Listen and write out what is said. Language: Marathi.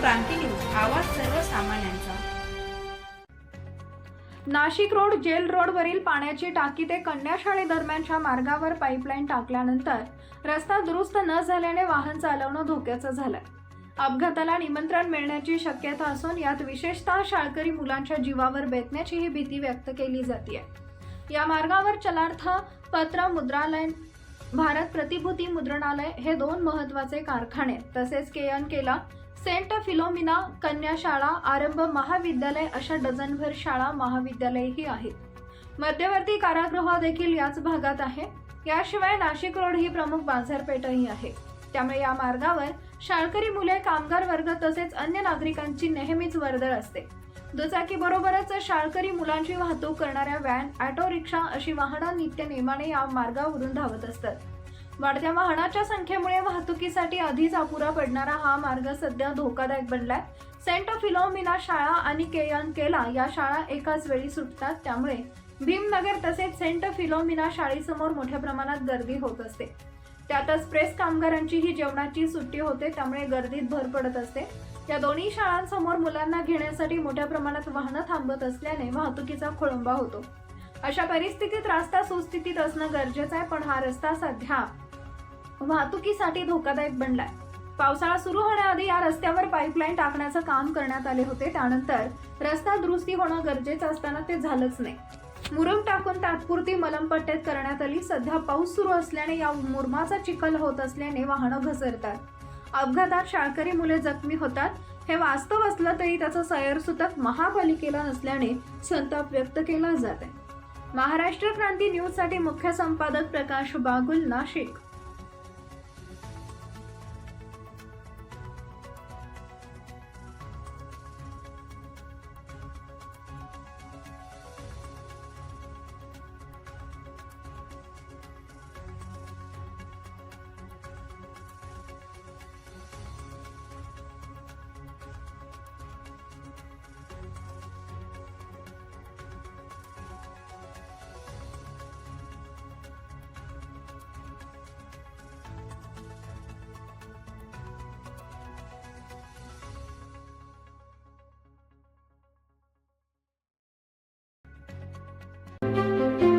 क्रांती न्यूज आवाज सर्वसामान्यांचा. नाशिक रोड जेल रोडवरील पाण्याची टाकी ते कन्याशाळी दरम्यानच्या मार्गावर पाईपलाईन टाकल्यानंतर रस्ता दुरुस्त न झाल्याने वाहन चालवणं धोक्याचं झालं अपघाताला निमंत्रण मिळण्याची शक्यता असून यात विशेषतः शाळकरी मुलांच्या जीवावर बेतण्याचीही भीती व्यक्त केली जाते या मार्गावर चलार्थ पत्र मुद्रालय भारत प्रतिभूती मुद्रणालय हे दोन महत्त्वाचे कारखाने तसेच के एन केला सेंट फिलोमिना कन्या शाळा आरंभ महाविद्यालय अशा डझनभर शाळा महाविद्यालयही आहेत. मध्यवर्ती कारागृह देखील याच भागात आहे. याशिवाय नाशिक रोड ही प्रमुख बाजारपेठही आहे. त्यामुळे या मार्गावर शाळकरी मुले कामगार वर्ग तसेच अन्य नागरिकांची नेहमीच वर्दळ असते. दुचाकी बरोबरच शाळकरी मुलांची वाहतूक करणाऱ्या व्हॅन ऑटो रिक्षा अशी वाहनं नित्य नेमाने या मार्गावरून धावत असतात. वाढत्या वाहनाच्या संख्येमुळे वाहतुकीसाठी आधीच अपुरा पडणारा हा मार्ग सध्या धोकादायक बनलाय. सेंट फिलोमिना शाळा आणि केयन केला या शाळा एकाच वेळी सुटतात. त्यामुळे भीमनगर तसेच सेंट फिलोमिना शाळेसमोर मोठ्या प्रमाणात गर्दी होत असते. त्यातच प्रेस कामगारांची ही जेवणाची सुट्टी होते त्यामुळे गर्दीत भर पडत असते. या दोन्ही शाळांसमोर मुलांना घेण्यासाठी मोठ्या प्रमाणात वाहनं थांबत असल्याने वाहतुकीचा खोळंबा होतो. अशा परिस्थितीत रस्ता सुस्थितीत असणं गरजेचं आहे पण हा रस्ता सध्या वाहतुकीसाठी धोकादायक बनलाय. पावसाळा सुरू होण्याआधी या रस्त्यावर पाईपलाईन टाकण्याचं काम करण्यात आले होते. त्यानंतर रस्ता दुरुस्ती होणं गरजेचं असताना ते झालंच नाही. मुरुम टाकून तात्पुरती मलमपट्ट्यात करण्यात आली. सध्या पाऊस सुरू असल्याने या मुरमाचा चिखल होत असल्याने वाहनं घसरतात. अपघातात शाळकरी मुले जखमी होतात. हे वास्तव असलं तरी त्याचं सैरसूतक महापालिकेला नसल्याने संताप व्यक्त केला जात आहे. महाराष्ट्र क्रांती न्यूजसाठी मुख्य संपादक प्रकाश बागुल नाशिक.